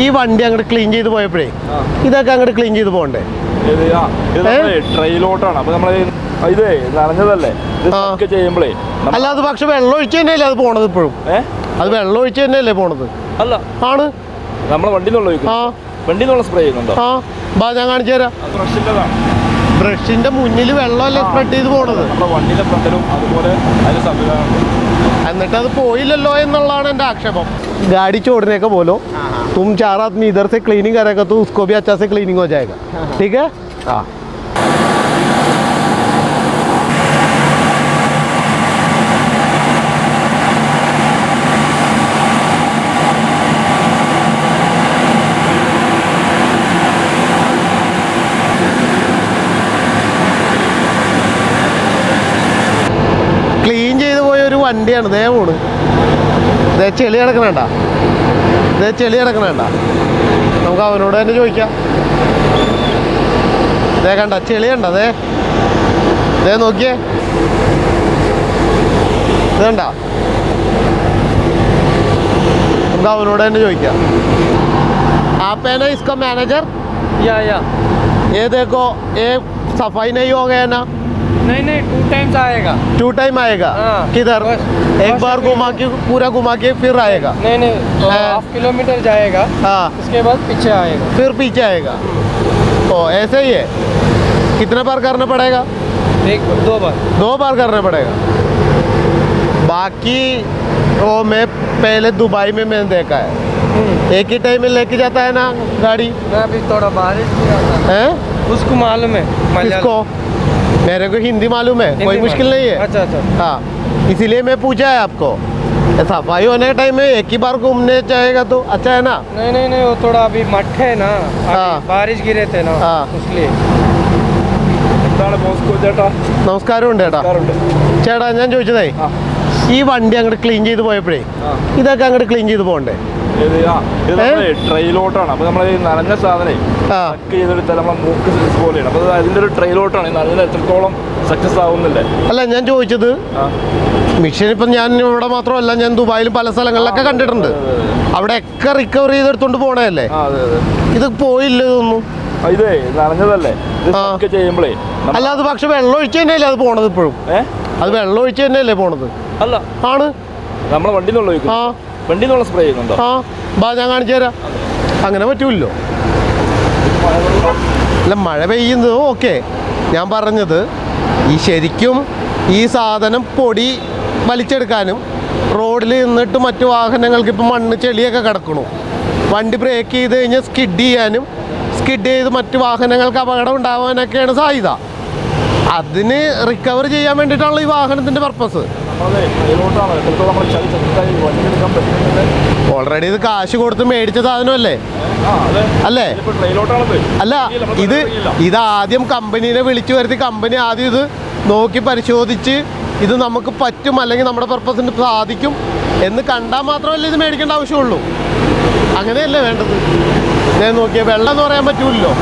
ഈ വണ്ടി അങ്ങോട്ട് ക്ലീൻ ചെയ്ത് പോയപ്പോഴേ. ഇതൊക്കെ അങ്ങോട്ട് ക്ലീൻ ചെയ്ത് പോകണ്ടേ? ട്രെയിലോട്ടാണ് അപ്പൊ നമ്മൾ ഇതേ നനഞ്ഞതല്ലേ? ഇത് ആ. ഒക്കെ ചെയ്യുമ്പോഴേ അല്ല അത് പക്ഷെ വെള്ളം ഒഴിച്ച് തന്നെയല്ലേ അത് പോണത് ഇപ്പോഴും? അത് വെള്ളം ഒഴിച്ച് തന്നെയല്ലേ പോണത്? അല്ല. ആണ്. നമ്മളെ വണ്ടി സ്പ്രേ ചെയ്യുന്നുണ്ടോ? ആ. ബാ ഞാൻ കാണിച്ചു തരാം. ബ്രഷിന്റെ മുന്നിൽ വെള്ളമല്ലേ സ്പ്രെഡ് ചെയ്ത് പോണത്? വണ്ടിയുടെ ഫ്രണ്ടിലും അതുപോലെ അതിന് എന്നിട്ട് അത് പോയില്ലല്ലോ എന്നുള്ളതാണ് എൻ്റെ ആക്ഷേപം गाड़ी छोड़ने का बोलो तुम चार आदमी इधर से क्लीनिंग करेगा तो उसको भी अच्छा से क्लीनिंग हो जाएगा ठीक है हाँ വണ്ടിയാണ് ദേ പോണ് ദേ ചെളി കിടക്കണേണ്ട ദേ ചെളി കിടക്കണേണ്ട നമുക്ക് അവനോട് തന്നെ ചോദിക്കാം ദേ കണ്ട ചെളി കണ്ട ദേ ദേ നോക്കിയേ ഇത് കണ്ട നമുക്ക് അവനോട് തന്നെ ചോദിക്കാം आप है ना इसका मैनेजर या या ये देखो ये सफाई नहीं हो गया ना नहीं नहीं टू टाइम्स आएगा। टू टाइम आएगा? हाँ, किधर? एक बार घुमा के पूरा घुमा के फिर आएगा? नहीं नहीं तो। हाफ़ किलोमीटर जाएगा हाँ। उसके बाद पीछे आएगा। फिर पीछे आएगा? ओ ऐसे ही है? कितने बार करना पड़ेगा? एक दो बार। दो बार करना पड़ेगा? बाकी वो मैं पहले दुबई में मैंने देखा है। हम्म, एक ही टाइम में लेके जाता है ना गाड़ी? मैं अभी थोड़ा बारिश भी आता है? उसको मालूम है किसको? मेरे को हिंदी मालूम है हिंदी कोई मुश्किल मालूम। नहीं है अच्छा अच्छा हाँ इसीलिए मैं पूछा है आपको सफाई होने के टाइम में एक ही बार घूमने जाएगा तो अच्छा है ना नहीं नहीं नहीं वो थोड़ा अभी मठ है ना अभी हाँ। बारिश गिरे थे ना हाँ। इसलिए എന്താണ് മോസ്കോ ചേട്ടാ നമസ്കാരം ഉണ്ട് ചേട്ടാ കാറുണ്ട് ചേട്ടാ ഞാൻ ചോദിച്ചതേ ആ. ഈ വണ്ടി അങ്ങോട്ട് ക്ലീൻ ചെയ്ത് പോയപ്പോഴേ ആ. ഇതൊക്കെ അങ്ങോട്ട് ക്ലീൻ ചെയ്ത് പോകണ്ടേ ട്രെയിലോട്ടാണ് അപ്പൊ നമ്മളെ നനഞ്ഞ സാധനം ചെയ്തെടുത്താൽ നമ്മളെ മൂക്ക് പോലെയാണ്. അപ്പൊ അത് അതിന്റെ ഒരു ട്രെയിലോട്ടാണ് എത്രത്തോളം സക്സസ് ആവുന്നില്ലേ അല്ല ഞാൻ ചോദിച്ചത് മിഷൻ ഇപ്പം ഞാൻ ഇവിടെ മാത്രമല്ല ഞാൻ ദുബായിലും പല സ്ഥലങ്ങളിലൊക്കെ കണ്ടിട്ടുണ്ട്. അവിടെ ഒക്കെ റിക്കവർ ചെയ്തെടുത്തോണ്ട് അതെ ഇത് പോയില്ല ഇതൊന്നും ഇതേ നനഞ്ഞതല്ലേ? ചെയ്യുമ്പോഴേ അല്ല അത് പക്ഷെ വെള്ളം ഒഴിച്ച് തന്നെയല്ലേ അത് പോണത് ഇപ്പോഴും? അത് വെള്ളം ഒഴിച്ച് തന്നെയല്ലേ പോണത്? അല്ല. ആണ്. നമ്മളെ വണ്ടി നിന്നുള്ള ആ. സ്പ്രേ ആ ബാ ഞാൻ കാണിച്ചു തരാം. അങ്ങനെ പറ്റൂല്ലോ. അല്ല മഴ പെയ്യുന്നത് ഓക്കെ. ഞാൻ പറഞ്ഞത് ഈ ശരിക്കും ഈ സാധനം പൊടി വലിച്ചെടുക്കാനും റോഡിൽ നിന്നിട്ട് മറ്റു വാഹനങ്ങൾക്ക് ഇപ്പം മണ്ണ് ചെളിയൊക്കെ കിടക്കണു. വണ്ടി ബ്രേക്ക് ചെയ്ത് കഴിഞ്ഞാൽ സ്കിഡ് ചെയ്യാനും സ്കിഡ് ചെയ്ത് മറ്റു വാഹനങ്ങൾക്ക് അപകടം ഉണ്ടാവാനൊക്കെയാണ് സാധ്യത. അതിന് റിക്കവർ ചെയ്യാൻ വേണ്ടിയിട്ടാണല്ലോ ഈ വാഹനത്തിന്റെ പർപ്പസ് ഓൾറെഡി ഇത് കാശ് കൊടുത്ത് മേടിച്ച സാധനമല്ലേ? അല്ലേ? അല്ല ഇത് ഇത് ആദ്യം കമ്പനീനെ വിളിച്ചു വരുത്തി കമ്പനി ആദ്യം ഇത് നോക്കി പരിശോധിച്ച് ഇത് നമുക്ക് പറ്റും അല്ലെങ്കിൽ നമ്മുടെ പർപ്പസിന് സാധിക്കും എന്ന് കണ്ടാൽ മാത്രമല്ല ഇത് മേടിക്കേണ്ട ആവശ്യമുള്ളൂ. അങ്ങനെയല്ലേ വേണ്ടത്? ഞാൻ നോക്കിയ വെള്ളം എന്ന് പറയാൻ പറ്റൂല്ലോ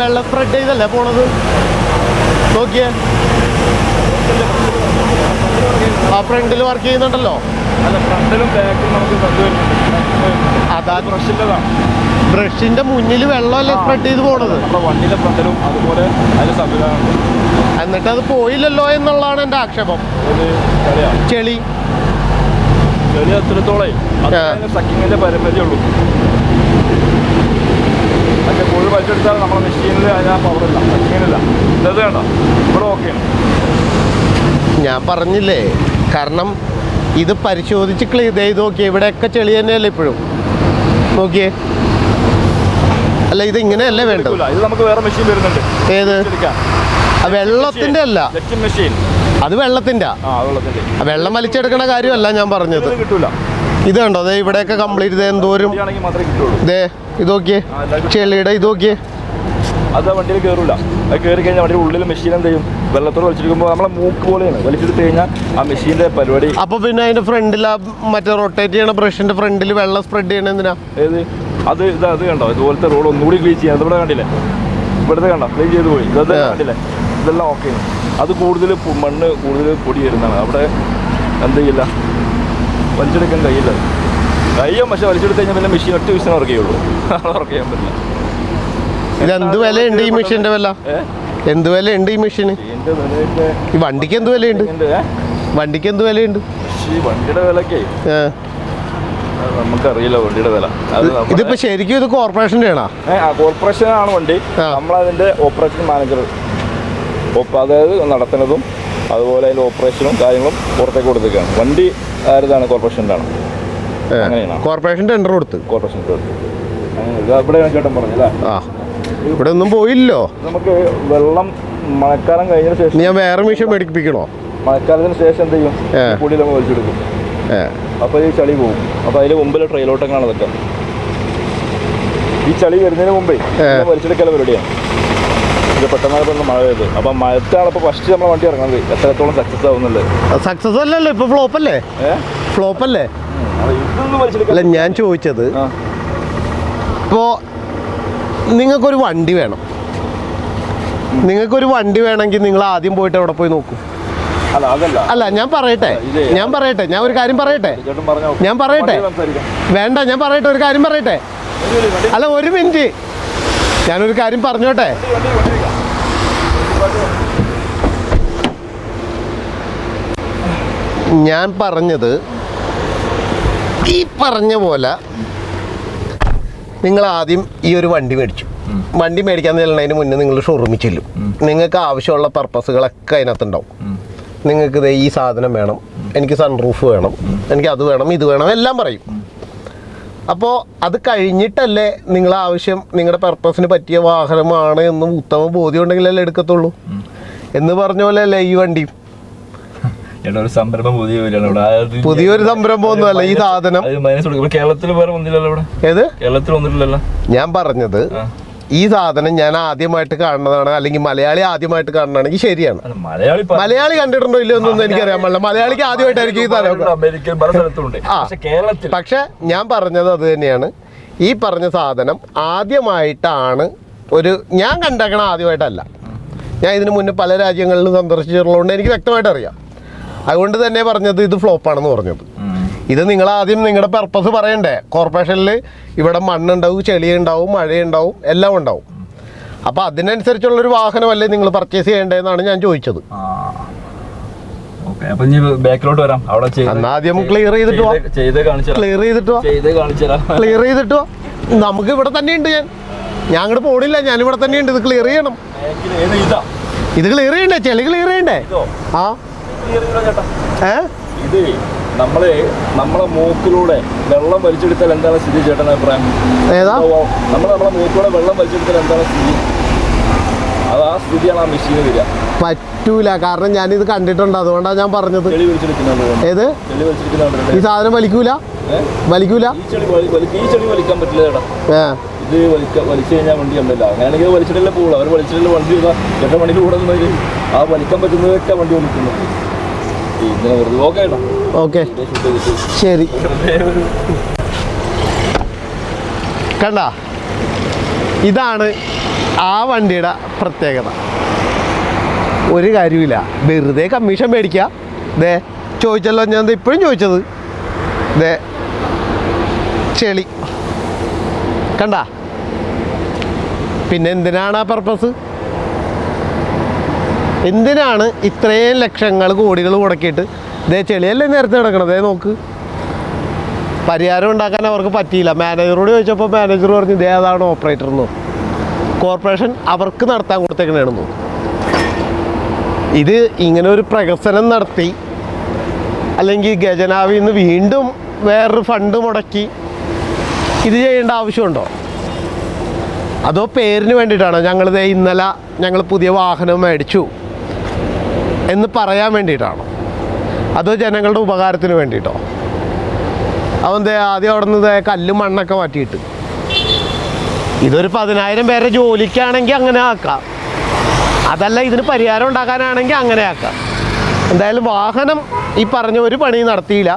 വെള്ളം സ്പ്രെഡ് ചെയ്തല്ലേ പോണത്? നോക്കിയേ. ആ ഫ്രണ്ടിൽ വർക്ക് ചെയ്യുന്നുണ്ടല്ലോ? അല്ല ഫ്രണ്ടിലും നമുക്ക് അതാ ബ്രഷിന്റെതാണ്. ബ്രഷിന്റെ മുന്നിൽ വെള്ളമല്ലേ സ്പ്രെഡ് ചെയ്ത് പോണത്? ഫ്രണ്ടിലും അതുപോലെ എന്നിട്ട് അത് പോയില്ലല്ലോ എന്നുള്ളതാണ് എന്റെ ആക്ഷേപം. ചെളി. ചെളി അത്രത്തോളം. അത് സക്കിങ്ങിന്റെ പരിമിതി ഉള്ളൂ. പക്ഷെ കോഴി വലിച്ചെടുത്താൽ നമ്മുടെ മെഷീനിൽ അതിന് പവറില്ല മെഷീനില്ല ഇത് വേണ്ട ഇവിടെ ഓക്കെയാണ് ഞാൻ പറഞ്ഞില്ലേ? കാരണം ഇത് പരിശോധിച്ച് ക്ലീൻ ചെയ്ത് നോക്കിയേ ഇവിടെയൊക്കെ ചെളി തന്നെയല്ലേ ഇപ്പോഴും? നോക്കിയേ. അല്ല ഇത് ഇങ്ങനെയല്ലേ വേണ്ടത്. ഇത് നമുക്ക് വേറെ മെഷീൻ വരുന്നുണ്ട്. ഏത്? വെള്ളത്തിന്റെ അല്ല. മെഷീൻ അത് വെള്ളത്തിന്റെ. വെള്ളം വലിച്ചെടുക്കണ കാര്യമല്ല ഞാൻ പറഞ്ഞത്. കിട്ടൂല. ഇത് കണ്ടോ? അതെ ഇവിടെയൊക്കെ കംപ്ലീറ്റ് ഇതേ എന്തോരും ഇതേ ഇത് നോക്കിയേ. ചെളിയുടെ ഇത് നോക്കിയേ. അത് വണ്ടിയിൽ കയറില്ല അത് കയറി കഴിഞ്ഞാൽ വണ്ടി ഉള്ളിൽ മെഷീൻ എന്ത് ചെയ്യും? വെള്ളത്തോട് വലിച്ചെടുക്കുമ്പോൾ നമ്മളെ മൂക്ക് പോലെയാണ്. വലിച്ചെടുത്ത് കഴിഞ്ഞാൽ ആ മെഷീന്റെ പരിപാടി അപ്പൊ പിന്നെ അതിന്റെ ഫ്രണ്ടിൽ ആ മറ്റേ റൊട്ടേറ്റ് ചെയ്യണ ബ്രഷിന്റെ ഫ്രണ്ടിൽ വെള്ളം സ്പ്രെഡ് ചെയ്യണ എന്തിനാ? ഏത്? അത് ഇത് അത് കണ്ടോ? ഇതുപോലത്തെ റോഡ് ഒന്നുകൂടി ക്ലീൻ ചെയ്യാം. ഇവിടെ കണ്ടില്ലേ? ഇവിടുത്തെ കണ്ടോ? ക്ലീൻ ചെയ്ത് പോയി. ഇതൊക്കെ കണ്ടില്ലേ? ഇതെല്ലാം ഓക്കെ അത് കൂടുതൽ മണ്ണ് കൂടുതൽ പൊടി വരുന്നതാണ്. അവിടെ എന്ത് ചെയ്യില്ല? വലിച്ചെടുക്കാൻ കഴിയില്ല. കഴിയും പക്ഷെ വലിച്ചെടുത്ത് കഴിഞ്ഞാൽ പിന്നെ മെഷീൻ ഒറ്റ മിഷീൻ വർക്ക് ചെയ്യുള്ളൂ വർക്ക് ചെയ്യാൻ പറ്റില്ല ഇത് എന്ത് വിലയുണ്ട് ഈ മെഷീന്റെ വില? എന്ത് വിലയുണ്ട് ഈ മെഷീന്? ഈ വണ്ടിക്ക് എന്ത് വിലയുണ്ട്? ഉണ്ട്, വണ്ടിക്ക് എന്ത് വിലയുണ്ട്? വണ്ടിയുടെ വിലക്കേ നമുക്കറിയില്ല വണ്ടിയുടെ വില. ഇതിപ്പോ ശരിക്കും ഇത് കോർപ്പറേഷന്റെ ആണോ? കോർപ്പറേഷൻ ആ കോർപ്പറേഷനാണ് വണ്ടി. നമ്മളതിന്റെ ഓപ്പറേഷൻ മാനേജർ. അതായത് നടത്തുന്നതും അതുപോലെ അതിന്റെ ഓപ്പറേഷനും കാര്യങ്ങളും പുറത്തേക്ക് കൊടുത്തേക്കാണ് വണ്ടി ആരുതാണ് കോർപ്പറേഷന്റെ ആണ്. അങ്ങനെയാണോ. കോർപ്പറേഷൻ ടെൻഡർ കൊടുത്ത്. കോർപ്പറേഷൻ അങ്ങനെ ഇവിടെയാണ് ചേട്ടൻ പറഞ്ഞല്ലേ ആ. ഇവിടെ ഒന്നും പോയില്ലോ. നമുക്ക് വെള്ളം മഴക്കാലം കഴിഞ്ഞ ശേഷം ഞാൻ വേറെ മിഷൻ മേടിപ്പിക്കണോ? മഴക്കാലത്തിന് ശേഷം എന്ത് ചെയ്യും? കൂടി പൊടി നമ്മൾ വലിച്ചെടുക്കും അപ്പോൾ ഈ ചളി പോകും. അപ്പോൾ അതിന് മുമ്പിൽ ട്രെയിലോട്ടൊക്കെയാണ് അതൊക്കെ ഈ ചളി വരുന്നതിന് മുമ്പേ വലിച്ചെടുക്കൽ പരിപാടിയാണ്. ഇത് പെട്ടെന്ന് മഴ പെയ്ത്. അപ്പം മഴത്താണ് ഇപ്പോൾ ഫസ്റ്റ് നമ്മളെ വണ്ടി ഇറങ്ങുന്നത് എത്രത്തോളം സക്സസ് ആവുന്നുള്ളത് സക്സസ് അല്ലല്ലോ ഇപ്പൊ ഫ്ലോപ്പ് അല്ലേ? ഫ്ലോപ്പ് അല്ലേ? അല്ല ഞാൻ ചോദിച്ചത് ഇപ്പോ ഇപ്പോൾ നിങ്ങൾക്കൊരു വണ്ടി വേണം. നിങ്ങൾക്കൊരു വണ്ടി വേണമെങ്കിൽ നിങ്ങൾ ആദ്യം പോയിട്ട് അവിടെ പോയി നോക്കൂ? അല്ല ഞാൻ പറയട്ടെ. ഞാൻ പറയട്ടെ. ഞാൻ ഒരു കാര്യം പറയട്ടെ. ഞാൻ പറയട്ടെ? വേണ്ട ഞാൻ പറയട്ടെ. ഒരു കാര്യം പറയട്ടെ. അല്ല ഒരു മിനിറ്റ്. ഞാനൊരു കാര്യം പറഞ്ഞോട്ടെ. ഞാൻ പറഞ്ഞത് ഈ പറഞ്ഞ പോലെ നിങ്ങൾ ആദ്യം ഈ ഒരു വണ്ടി മേടിച്ചു. വണ്ടി മേടിക്കാൻ ചെല്ലുന്നതിന് മുന്നേ നിങ്ങൾ ഷോറൂമിൽ ചെല്ലും. നിങ്ങൾക്ക് ആവശ്യമുള്ള പർപ്പസുകളൊക്കെ അതിനകത്തുണ്ടാവും. നിങ്ങൾക്ക് ഈ സാധനം വേണം എനിക്ക് സൺറൂഫ് വേണം എനിക്ക് അത് വേണം ഇത് വേണം എല്ലാം പറയും. അപ്പോൾ അത് കഴിഞ്ഞിട്ടല്ലേ നിങ്ങൾ ആവശ്യം നിങ്ങളുടെ പർപ്പസിന് പറ്റിയ വാഹനമാണ് എന്ന് ഉത്തമ ബോധ്യം ഉണ്ടെങ്കിലല്ലേ എടുക്കത്തുള്ളൂ. എന്ന് പറഞ്ഞ പോലെ അല്ലേ ഈ വണ്ടിയും? പുതിയൊരു ഒരു സംരംഭം പുതിയ ഈ സാധനം. കേരളത്തിൽ വേറെ ഒന്നില്ലല്ലോ ഏത്? കേരളത്തിൽ ഒന്നില്ലല്ലോ. ഞാൻ പറഞ്ഞത്. ഈ സാധനം ഞാൻ ആദ്യമായിട്ട് കാണുന്നതാണ് അല്ലെങ്കിൽ മലയാളി ആദ്യമായിട്ട് കാണുന്നതാണെങ്കിൽ ശരിയാണ്. മലയാളി മലയാളി കണ്ടിട്ടുണ്ടോ ഇല്ലയോ എന്നൊന്നും എനിക്കറിയാൻ പാടില്ല. മലയാളിക്ക് ആദ്യമായിട്ടായിരിക്കും ഈ സാധനം. പക്ഷെ ഞാൻ പറഞ്ഞത് അത് തന്നെയാണ്. ഈ പറഞ്ഞ സാധനം ആദ്യമായിട്ടാണ് ഒരു ഞാൻ കണ്ടേക്കണ ആദ്യമായിട്ടല്ല. ഞാൻ ഇതിനു മുന്നേ പല രാജ്യങ്ങളിലും സന്ദർശിച്ചിട്ടുള്ളതുകൊണ്ട് എനിക്ക് വ്യക്തമായിട്ട് അറിയാം അതുകൊണ്ട് തന്നെ പറഞ്ഞത് ഇത് ഫ്ലോപ്പാണെന്ന് പറഞ്ഞത്. ഇത് നിങ്ങൾ ആദ്യം നിങ്ങളുടെ പർപ്പസ് പറയണ്ടേ. കോർപ്പറേഷനിൽ ഇവിടെ മണ്ണുണ്ടാവും ചെളി ഉണ്ടാവും മഴയുണ്ടാവും എല്ലാം ഉണ്ടാവും. അപ്പോൾ അതിനനുസരിച്ചുള്ളൊരു വാഹനമല്ലേ നിങ്ങൾ പർച്ചേസ് ചെയ്യേണ്ടതെന്നാണ് ഞാൻ ചോദിച്ചത്. ബാക്കിലോട്ട് വരാം. അവിടെ ആദ്യം ക്ലിയർ ചെയ്തിട്ട് ക്ലിയർ ചെയ്തിട്ട് ക്ലിയർ ചെയ്തിട്ട് നമുക്ക് ഇവിടെ തന്നെ ഉണ്ട് ഞാൻ. ഞാൻ അങ്ങോട്ട് പോണില്ല. ഞാൻ ഇവിടെ തന്നെ ഉണ്ട് ഇത് ക്ലിയർ ചെയ്യണം. ഇതാ? ക്ലിയർ ചെയ്യണ്ടേ? ചെളി ക്ലിയർ ചെയ്യണ്ടേ? ആ. ഏ? നമ്മൾ നമ്മളെ മൂക്കിലൂടെ വെള്ളം വലിച്ചെടുത്താൽ എന്താണ് സ്ഥിതി ചേട്ടൻ അഭിപ്രായം? ഏതാ? നമ്മൾ നമ്മളെ മൂക്കിലൂടെ വെള്ളം വലിച്ചെടുത്താൽ എന്താണ് സ്ഥിതി? അത് ആ സ്ഥിതിയാണ് ആ മെഷീന് വരിക. പറ്റൂല. കാരണം ഞാനിത് കണ്ടിട്ടുണ്ട്. അതുകൊണ്ടാണ് ഞാൻ പറഞ്ഞത്. ഏത്? ഈ സാധനം വലിക്കൂല? വലിക്കൂല? ഈ ചെളി വലിക്കാൻ പറ്റില്ല ചേട്ടാ. ഇത് വലിക്ക വലിച്ചു കഴിഞ്ഞാൽ വണ്ടി കണ്ടില്ല. അങ്ങനെയാണെങ്കിൽ വലിച്ചിട്ടല്ലേ പോകുള്ളൂ അവർ വലിച്ചിട്ടല്ലേ വണ്ടി ഇതാ. ചേട്ടൻ വണ്ടിയിൽ കൂടെ ആ വലിക്കാൻ പറ്റുന്നതൊക്കെ വണ്ടി വെറുതെ ഓക്കെ. ശരി. കണ്ട ഇതാണ് ആ വണ്ടിയുടെ പ്രത്യേകത. ഒരു കാര്യമില്ല വെറുതെ കമ്മീഷൻ മേടിക്കുക. ദേ ചോദിച്ചല്ലോ ഞാൻ ഇപ്പോഴും ചോദിച്ചത്. ദേ ചെളി. കണ്ട? പിന്നെ എന്തിനാണ് ആ പർപ്പസ് എന്തിനാണ് ഇത്രയും ലക്ഷങ്ങൾ കോടികൾ മുടക്കിയിട്ട് ഇതേ ചെളിയല്ലേ നേരത്തെ കിടക്കണം ദേ നോക്ക്. പരിഹാരം ഉണ്ടാക്കാൻ അവർക്ക് പറ്റിയില്ല. മാനേജറോട് ചോദിച്ചപ്പോൾ മാനേജർ പറഞ്ഞു ഇതേ അതാണ് ഓപ്പറേറ്റർ എന്ന് കോർപ്പറേഷൻ അവർക്ക് നടത്താൻ കൊടുത്തേക്കണേണെന്ന് ഇത് ഇങ്ങനെ ഒരു പ്രകസനം നടത്തി അല്ലെങ്കിൽ ഖജനാവിൽ നിന്ന് വീണ്ടും വേറൊരു ഫണ്ട് മുടക്കി ഇത് ചെയ്യേണ്ട ആവശ്യമുണ്ടോ? അതോ പേരിന് വേണ്ടിയിട്ടാണോ? ഞങ്ങളിത് ഇന്നലെ ഞങ്ങൾ പുതിയ വാഹനം മേടിച്ചു. എന്ന് പറയാൻ വേണ്ടിയിട്ടാണോ. അതോ ജനങ്ങളുടെ ഉപകാരത്തിന് വേണ്ടിയിട്ടോ. ദേ ആദ്യം അവിടെ നിന്ന് കല്ലും മണ്ണൊക്കെ മാറ്റിയിട്ട്. ഇതൊരു പതിനായിരം പേരെ ജോലിക്കാണെങ്കിൽ അങ്ങനെ ആക്കാം. അതല്ല ഇതിന് പരിഹാരം ഉണ്ടാക്കാനാണെങ്കിൽ അങ്ങനെ ആക്കാം. എന്തായാലും വാഹനം ഈ പറഞ്ഞ ഒരു പണി നടത്തിയില്ല.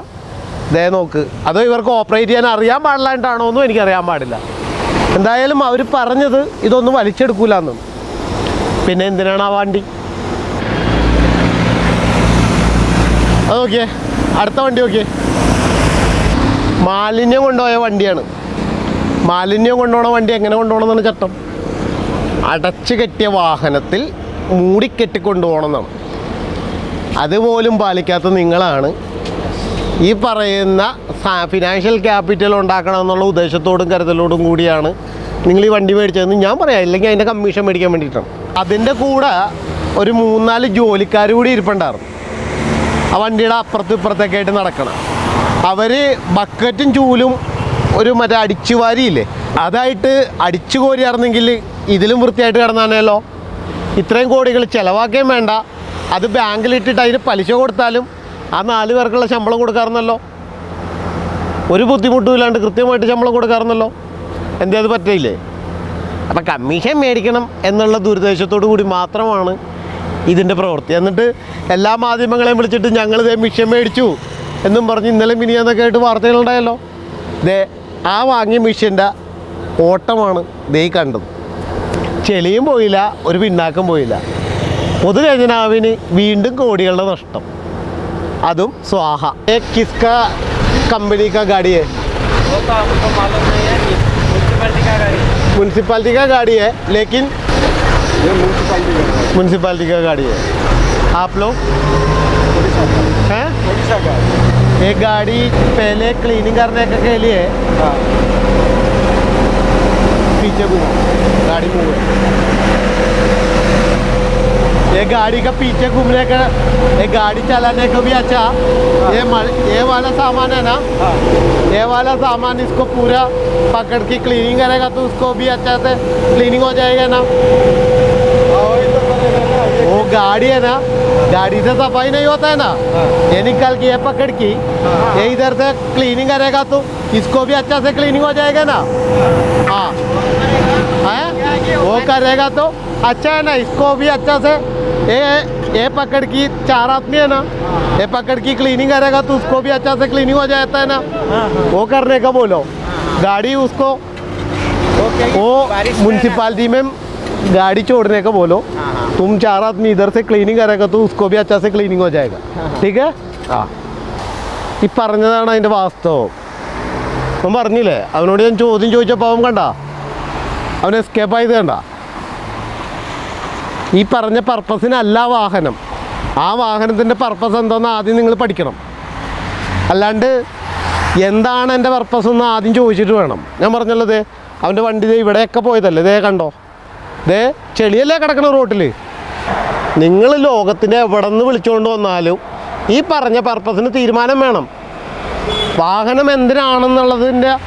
ദേ നോക്ക് അതോ ഇവർക്ക് ഓപ്പറേറ്റ് ചെയ്യാൻ അറിയാൻ പാടില്ലാണ്ടാണോ എന്നും എനിക്കറിയാൻ പാടില്ല. എന്തായാലും അവർ പറഞ്ഞത് ഇതൊന്നും വലിച്ചെടുക്കൂലെന്നും. പിന്നെ എന്തിനാണ് ആ വണ്ടി? അത് നോക്കിയേ അടുത്ത വണ്ടി നോക്കിയേ. മാലിന്യം കൊണ്ടുപോയ വണ്ടിയാണ്. മാലിന്യം കൊണ്ടുപോണ വണ്ടി എങ്ങനെ കൊണ്ടുപോകണമെന്നാണ് ചട്ടം. അടച്ചു കെട്ടിയ വാഹനത്തിൽ മൂടിക്കെട്ടി കൊണ്ടുപോകണമെന്നാണ് അതുപോലും പാലിക്കാത്ത നിങ്ങളാണ് ഈ പറയുന്ന ഫിനാൻഷ്യൽ ക്യാപിറ്റൽ ഉണ്ടാക്കണം എന്നുള്ള ഉദ്ദേശത്തോടും കരുതലോടും കൂടിയാണ് നിങ്ങൾ ഈ വണ്ടി മേടിച്ചതെന്ന് ഞാൻ പറയാം. ഇല്ലെങ്കിൽ അതിന്റെ കമ്മീഷൻ മേടിക്കാൻ വേണ്ടിയിട്ടാണ്. അതിന്റെ കൂടെ ഒരു മൂന്നാൽ ജോലിക്കാർ കൂടി ഇരിപ്പുണ്ടായിരുന്നു. ആ വണ്ടിയുടെ അപ്പുറത്തും ഇപ്പുറത്തൊക്കെ ആയിട്ട് നടക്കണം. അവർ ബക്കറ്റും ചൂലും ഒരു മറ്റേ അടിച്ചുവാരിയില്ലേ അതായിട്ട് അടിച്ചു കോരിയായിരുന്നെങ്കിൽ ഇതിലും വൃത്തിയായിട്ട് കിടന്നാണല്ലോ ഇത്രയും കോടികൾ ചിലവാക്കുകയും വേണ്ട. അത് ബാങ്കിലിട്ടിട്ട് അതിന് പലിശ കൊടുത്താലും ആ നാല് പേർക്കുള്ള ശമ്പളം കൊടുക്കാറുന്നല്ലോ. ഒരു ബുദ്ധിമുട്ടും ഇല്ലാണ്ട് കൃത്യമായിട്ട് ശമ്പളം കൊടുക്കാറുന്നല്ലോ. എന്തേ അത് പറ്റില്ലേ അപ്പം കമ്മീഷൻ മേടിക്കണം എന്നുള്ള ദുരുദ്ദേശത്തോടു കൂടി മാത്രമാണ് ഇതിന്റെ പ്രവൃത്തി. എന്നിട്ട് എല്ലാ മാധ്യമങ്ങളെയും വിളിച്ചിട്ട് ഞങ്ങൾ ഇതേ മിഷൻ മേടിച്ചു എന്നും പറഞ്ഞ് ഇന്നലെ മിനിയാന്നൊക്കെ ആയിട്ട് വാർത്തകളുണ്ടായല്ലോ. ദേ ആ വാങ്ങിയ മിഷ്യന്റെ ഓട്ടമാണ് ദേ കണ്ടത്. ചെളിയും പോയില്ല ഒരു പിന്നാക്കം പോയില്ല. പൊതുരചനാവിന് വീണ്ടും കോടികളുടെ നഷ്ടം. അതും സ്വാഹ. ഏ കിസ്ക കമ്പനി കാ ഗാഡിയെ. മുനിസിപ്പാലിറ്റി ഗാഡിയെ. ലേക്കിൻ है कि म्यूनसिपैलिटी का गाड़ी है। है आप लोग? हैं? ये गाड़ी पहले क्लीनिंग करने के लिए पीछे घूमो। गाड़ी मूव है। ये गाड़ी का पीछे घूमने का ये गाड़ी चलाने को भी अच्छा। ये मल- ये वाला सामान है ना? ये वाला सामान इसको पूरा पकड़ के क्लीनिंग करेगा तो उसको भी अच्छा से क्लीनिंग हो जाएगा ना? वो गाड़ी है ना? गाड़ी से सफ़ाई नहीं होता है ना? ये निकल के ये पकड़ की ये इधर से क्लीनिंग करेगा तो इसको भी अच्छा से क्लीनिंग हो जाएगा ना? हाँ। है? वो करेगा तो अच्छा है ना? इसको भी अच्छा से ये ये पकड़ की चार आदमी है ना? ये पकड़ की क्लीनिंग करेगा तो उसको भी अच्छा से क्लीनिंग हो जाता है ना? वो करने का बोलो। गाड़ी उसको वो म्यूनसिपालिटी में गाड़ी छोड़ने का बोलो तुम चार आदमी इधर से क्लीनिंग करेगा तो उसको भी अच्छा से क्लीनिंग हो जाएगा ठीक है ആ ഈ പറഞ്ഞതാണ് അതിൻ്റെ വാസ്തവം അവൻ പറഞ്ഞില്ലേ അവനോട് ഞാൻ ചോദ്യം ചോദിച്ചപ്പോൾ അവൻ കണ്ട അവൻ എസ്കേപ്പ് ആയത് കണ്ട ഈ പറഞ്ഞ പർപ്പസിനല്ല വാഹനം ആ വാഹനത്തിൻ്റെ പർപ്പസ് എന്താണെന്ന് ആദ്യം നിങ്ങൾ പഠിക്കണം അല്ലാണ്ട് എന്താണ് എൻ്റെ പർപ്പസ് എന്ന് ആദ്യം ചോദിച്ചിട്ട് വേണം ഞാൻ പറഞ്ഞല്ലോ ദേ അവൻ്റെ വണ്ടി ദേ ഇവിടെയൊക്കെ പോയതല്ലേ ദേ കണ്ടോ ദേ ചെളിയല്ലേ കിടക്കണ റോട്ടിൽ നിങ്ങൾ ലോകത്തിന്റെ എവിടെ നിന്ന് വിളിച്ചുകൊണ്ട് വന്നാലും ഈ പറഞ്ഞ പർപ്പസിന് തീരുമാനം വേണം. വാഹനം എന്തിനാണെന്നുള്ളതിന്റെ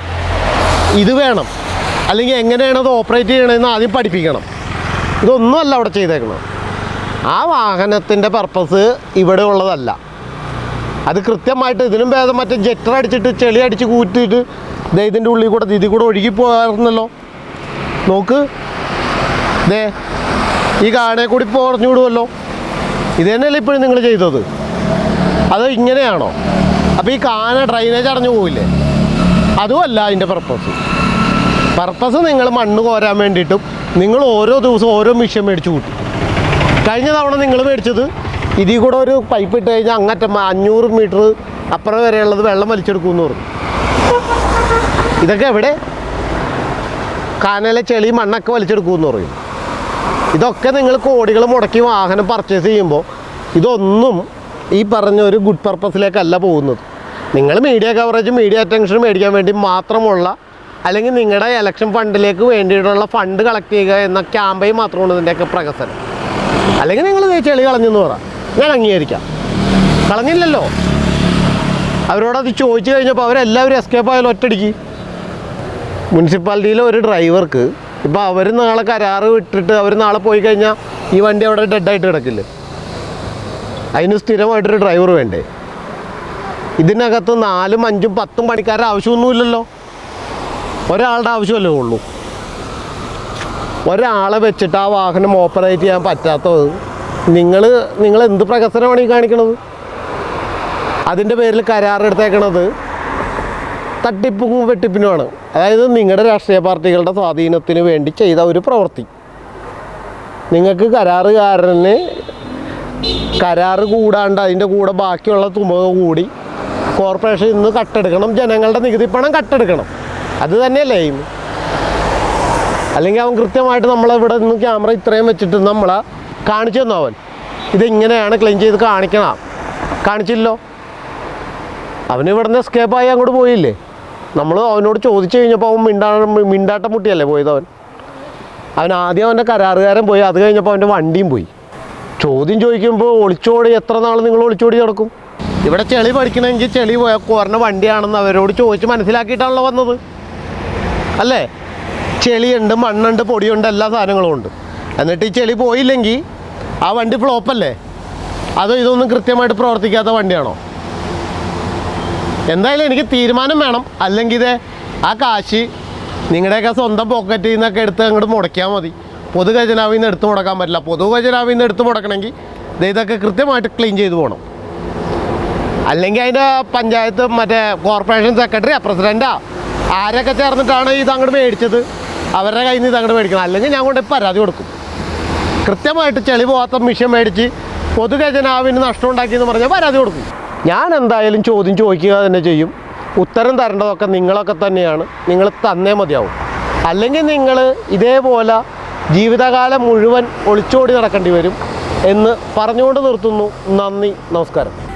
ഇത് വേണം. അല്ലെങ്കിൽ എങ്ങനെയാണ് അത് ഓപ്പറേറ്റ് ചെയ്യണമെന്ന് ആദ്യം പഠിപ്പിക്കണം. ഇതൊന്നുമല്ല അവിടെ ചെയ്തേക്കണം ആ വാഹനത്തിന്റെ പർപ്പസ് ഇവിടെ ഉള്ളതല്ല. അത് കൃത്യമായിട്ട് ഇതിനും ഭേദം മറ്റേ ജെറ്റർ അടിച്ചിട്ട് ചെളി അടിച്ച് കൂറ്റിയിട്ട് ദേ ഇതിന്റെ ഉള്ളിൽ കൂടെ ഇതിൽ കൂടെ ഒഴുകി പോകാറുണ്ടല്ലോ. നോക്ക്. ദേ ഈ കാണെ കൂടി പറഞ്ഞു വിടുമല്ലോ ഇത് തന്നെയല്ലേ ഇപ്പോഴും നിങ്ങൾ ചെയ്തത്? അത് ഇങ്ങനെയാണോ? അപ്പോൾ ഈ കാന ഡ്രൈനേജ് അടഞ്ഞു പോവില്ലേ? അതുമല്ല അതിന്റെ പർപ്പസ് പർപ്പസ് നിങ്ങൾ മണ്ണ് കോരാൻ വേണ്ടിയിട്ടും നിങ്ങൾ ഓരോ ദിവസവും ഓരോ മിഷ്യൻ മേടിച്ചു കൂട്ടി. കഴിഞ്ഞ തവണ നിങ്ങൾ മേടിച്ചത് ഇതിൽ കൂടെ ഒരു പൈപ്പ് ഇട്ട് കഴിഞ്ഞാൽ അങ്ങറ്റം അഞ്ഞൂറ് മീറ്റർ അപ്പുറം വരെയുള്ളത് വെള്ളം വലിച്ചെടുക്കുമെന്ന് പറഞ്ഞു. ഇതൊക്കെ എവിടെ? കാനയിലെ ചെളി മണ്ണൊക്കെ വലിച്ചെടുക്കുമെന്ന് പറയും. ഇതൊക്കെ നിങ്ങൾ കോടികൾ മുടക്കി വാഹനം പർച്ചേസ് ചെയ്യുമ്പോൾ ഇതൊന്നും ഈ പറഞ്ഞ ഒരു ഗുഡ് പർപ്പസിലേക്കല്ല പോകുന്നത്. നിങ്ങൾ മീഡിയ കവറേജ് മീഡിയ അറ്റൻഷൻ മേടിക്കാൻ വേണ്ടി മാത്രമുള്ള അല്ലെങ്കിൽ നിങ്ങളുടെ ഇലക്ഷൻ ഫണ്ടിലേക്ക് വേണ്ടിയിട്ടുള്ള ഫണ്ട് കളക്ട് ചെയ്യുക എന്ന ക്യാമ്പയിൻ മാത്രമാണ് ഇതിന്റെയൊക്കെ പ്രകസനം അല്ലെങ്കിൽ നിങ്ങൾ ചെളി കളഞ്ഞെന്ന് പറ. ഞാൻ അംഗീകരിക്കാം കളഞ്ഞില്ലല്ലോ. അവരോടത് ചോദിച്ചു കഴിഞ്ഞപ്പോൾ അവരെല്ലാവരും എസ്കേപ്പ് ആയാലും ഒറ്റടിക്ക് മുനിസിപ്പാലിറ്റിയിലെ ഒരു ഡ്രൈവർക്ക് ഇപ്പോൾ അവർ നാളെ കരാറ് വിട്ടിട്ട് അവർ നാളെ പോയി കഴിഞ്ഞാൽ ഈ വണ്ടി അവിടെ ഡെഡായിട്ട് കിടക്കില്ലേ? അതിന് സ്ഥിരമായിട്ടൊരു ഡ്രൈവർ വേണ്ടേ? ഇതിനകത്ത് നാലും അഞ്ചും പത്തും പണിക്കാരുടെ ആവശ്യമൊന്നുമില്ലല്ലോ. ഒരാളുടെ ആവശ്യമല്ലേ ഉള്ളൂ. ഒരാളെ വെച്ചിട്ട് ആ വാഹനം ഓപ്പറേറ്റ് ചെയ്യാൻ പറ്റാത്തത് നിങ്ങൾ നിങ്ങൾ എന്ത് പ്രകസനമാണ് ഈ കാണിക്കണത്? അതിന്റെ പേരിൽ കരാറെടുത്തേക്കണത് തട്ടിപ്പും വെട്ടിപ്പിനുമാണ്. അതായത് നിങ്ങളുടെ രാഷ്ട്രീയ പാർട്ടികളുടെ സ്വാധീനത്തിന് വേണ്ടി ചെയ്ത ഒരു പ്രവൃത്തി. നിങ്ങൾക്ക് കരാറുകാരന് കരാർ കൂടാണ്ട് അതിന്റെ കൂടെ ബാക്കിയുള്ള തുക കൂടി കോർപ്പറേഷനിൽ നിന്ന് കട്ടെടുക്കണം ജനങ്ങളുടെ നികുതി പണം കട്ടെടുക്കണം. അത് തന്നെയല്ലേ അല്ലെങ്കിൽ അവൻ കൃത്യമായിട്ട് നമ്മളെ ഇവിടെ നിന്ന് ക്യാമറ ഇത്രയും വെച്ചിട്ട് നമ്മളെ കാണിച്ചു തന്നു അവൻ? ഇതിങ്ങനെയാണ് ക്ലെയിം ചെയ്ത് കാണിക്കണം. കാണിച്ചില്ലോ? അവനിവിടെ നിന്ന് എസ്കേപ്പായി അങ്ങോട്ട് പോയില്ലേ? നമ്മൾ അവനോട് ചോദിച്ചു കഴിഞ്ഞപ്പോൾ അവൻ മിണ്ടാ മിണ്ടാട്ടം മുട്ടിയല്ലേ പോയത് അവൻ? അവൻ ആദ്യം അവന്റെ കരാറുകാരൻ പോയി അത് കഴിഞ്ഞപ്പോൾ അവന്റെ വണ്ടിയും പോയി. ചോദ്യം ചോദിക്കുമ്പോൾ ഒളിച്ചോടി എത്ര നാൾ നിങ്ങൾ ഒളിച്ചോടി നടക്കും? ഇവിടെ ചെളി പഠിക്കണമെങ്കിൽ ചെളി പോയ കുറഞ്ഞ വണ്ടിയാണെന്ന് അവരോട് ചോദിച്ച് മനസ്സിലാക്കിയിട്ടാണല്ലോ വന്നത്. അല്ലേ? ചെളിയുണ്ട് മണ്ണുണ്ട് പൊടിയുണ്ട് എല്ലാ സാധനങ്ങളും ഉണ്ട്. എന്നിട്ട് ഈ ചെളി പോയില്ലെങ്കിൽ ആ വണ്ടി ഫ്ലോപ്പല്ലേ അതോ ഇതൊന്നും കൃത്യമായിട്ട് പ്രവർത്തിക്കാത്ത വണ്ടിയാണോ? എന്തായാലും എനിക്ക് തീരുമാനം വേണം. അല്ലെങ്കിൽ ആ കാശ് നിങ്ങളുടെയൊക്കെ സ്വന്തം പോക്കറ്റിൽ നിന്നൊക്കെ എടുത്ത് അങ്ങോട്ട് മുടക്കിയാൽ മതി. പൊതു ഖജനാവിൽ നിന്ന് എടുത്ത് മുടക്കാൻ പറ്റില്ല. പൊതു ഖജനാവിൽ നിന്ന് എടുത്ത് മുടക്കണമെങ്കിൽ ഇതൊക്കെ കൃത്യമായിട്ട് ക്ലീൻ ചെയ്ത് പോകണം അല്ലെങ്കിൽ അതിന്റെ പഞ്ചായത്ത് മറ്റേ കോർപ്പറേഷൻ സെക്രട്ടറി പ്രസിഡന്റാ ആരൊക്കെ ചേർന്നിട്ടാണ് ഇത് അങ്ങോട്ട് മേടിച്ചത്? അവരുടെ കയ്യിൽ നിന്ന് ഇത് അങ്ങോട്ട് മേടിക്കണം. അല്ലെങ്കിൽ ഞാൻ കൊണ്ട് പരാതി കൊടുക്കും. കൃത്യമായിട്ട് ചെളി പോകാത്ത മിഷൻ മേടിച്ച് പൊതു ഖജനാവിന് നഷ്ടം ഉണ്ടാക്കിയെന്ന് പറഞ്ഞാൽ പരാതി കൊടുക്കും. ഞാൻ എന്തായാലും ചോദ്യം ചോദിക്കുക തന്നെ ചെയ്യും. ഉത്തരം തരേണ്ടതൊക്കെ നിങ്ങളൊക്കെ തന്നെയാണ്. നിങ്ങൾ തന്നേ മതിയാവും. അല്ലെങ്കിൽ നിങ്ങൾ ഇതേപോലെ ജീവിതകാലം മുഴുവൻ ഒളിച്ചോടി നടക്കേണ്ടി വരും എന്ന് പറഞ്ഞുകൊണ്ട് നിർത്തുന്നു. നന്ദി. നമസ്കാരം.